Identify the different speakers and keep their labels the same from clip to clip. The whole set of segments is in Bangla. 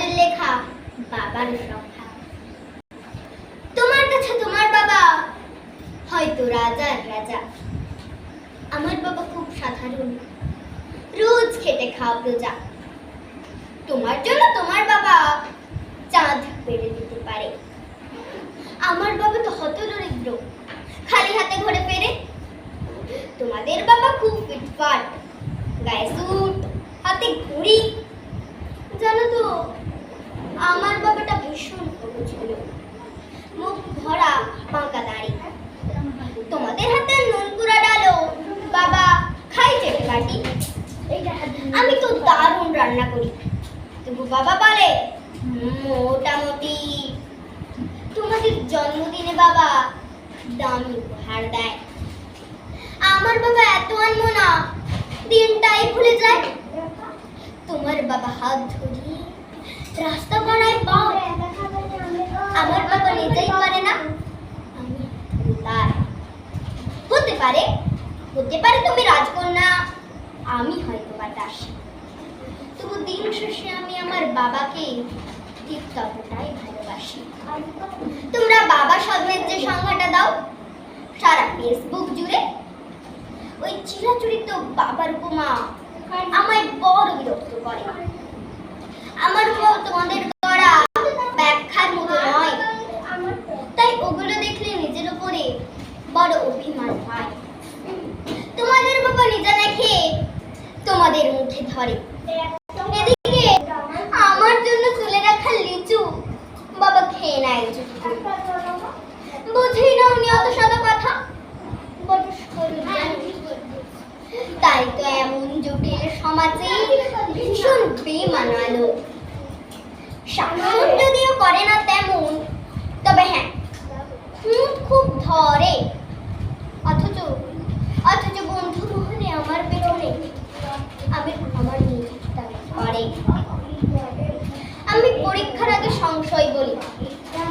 Speaker 1: কাগজের লেখা, বাবার সংখ্যা। তোমার কাছে তোমার বাবা, হয়তো রাজার রাজা। আমার বাবা খুব সাধারণ। রোজ খেটে খাওয়া প্রজা। তোমার জন্য তোমার বাবা চাঁদ পেরে দিতে পারে। আমার বাবা তো হত দরিদ্র খালি হাতে ঘরে ফেরে তোমাদের বাবা খুব ফিটফাট গায়ে স্যুট হাতে ঘড়ি জানো তো আমার বাবাটা ভীষণ সবুজ ছিল মুখ ভরা বাঁকা দাড়ি তোমাদের হাতে নুন পুরা ডালো বাবা খাই চেটে বাটি আমি তো দারুণ রান্না করি তবু বাবা বলে "হুম, মোটামুটি তোমাদের জন্মদিনে বাবা দামি উপহার দেয়। আমার বাবা এত আনমনা দিনটাই ভুলে যায়। তোমার বাবা হাত ধরিয়ে রাস্তা বাড়ায় পাও। আমার বাবা নিজেই পারে না। আমি হতে পারে হতে পারে তুমি রাজকন্যা আমি হয়তো বা দাসী তবু দিন শেষে আমি আমার বাবাকে ঠিক ততটাই ভালোবাসি। তোমরা বাবা স্বপ্নের যে সংখ্যাটা দাও, সারা ফেসবুক জুড়ে। ওই চিরাচরিত বাবার উপমা আমায় বড় বিরক্ত করে। আমার উপমা তোমাদের করা ব্যাখ্যার মতো নয়। তাই ওগুলো দেখলে নিজের উপরে বড় অভিমান হয়। তোমাদের বাবা নিজে দেখে তোমাদের মুখে ধরে। এদিকে আমার জন্য তাই তো এমন জটিল সমাজে ভীষণ শাসন যদিও করে না তেমন, তবে হ্যাঁ খুব ধরে অথচ অথচ বন্ধু মহলে আমার পেছনে আমি আমার নিজেরটা করে আমি পরীক্ষার আগে সংশয় বলি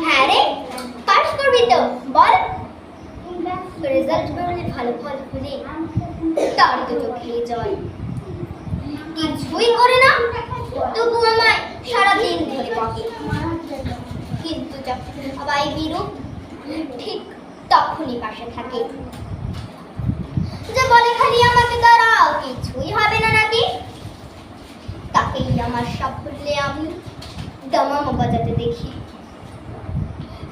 Speaker 1: হ্যাঁ রে পাস করবি তো বল বেরোলে ভালো ফল হলে তার তো চোখে জল কিছুই করে না, তবু আমায় সারাদিন ধরে বকে। কিন্তু যখন সবাই বিরূপ ঠিক তখনই পাশে থাকে। যে বলে খালি আমাকে তারা কিছুই হবে না নাকি? তাকেই আমার সাফল্যে আমি দামামা বাজাতে দেখি।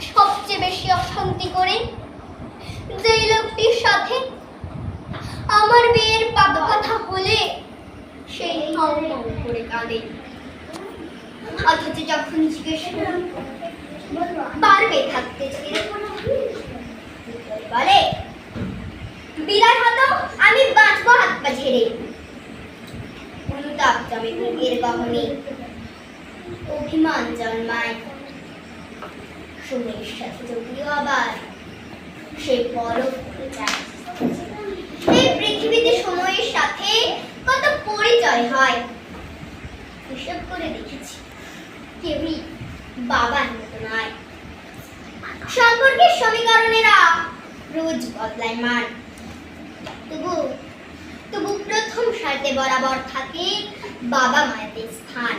Speaker 1: সবচেয়ে বেশি অশান্তি করে যেই লোকটির সাথে আমার বিয়ের পাপ কথা হলে সেই হাউ করে কাঁদে। অথচ যখন জিজ্ঞেস পারবে থাকতে? বলে, বিদায় হতো, আমি বাঁচবো হাত পা ঝেড়ে। অনুতাপ জমে বুকের গহনে অভিমান জন্মায়। সময়ের সাথে যদিও আবার সে বরফ হয়ে যায় এই পৃথিবীতে সময়ের সাথে কত পরিচয় হয়? করে দেখেছি। কেউই বাবার মতো নয়। সম্পর্কের সমীকরণেরা রোজ বদলায় মান। তবু তবু প্রথম সারিতে বরাবর থাকে বাবা মায়েদের স্থান।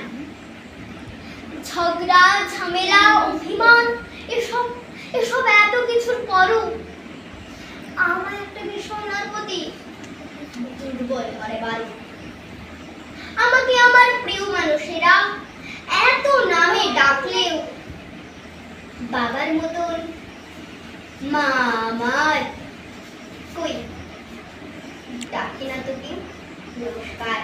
Speaker 1: ঝগড়া, ঝামেলা, অভিমান, এসব এসব এত কিছুর পরও আমার একটা ভীষণ ওনার প্রতি দুর্বল ঘরে বাড়ি। আমাকে আমার প্রিয় মানুষেরা এত নামে ডাকলেও বাবার মতন মা আমার কই? ডাকে না তোকে? নমস্কার।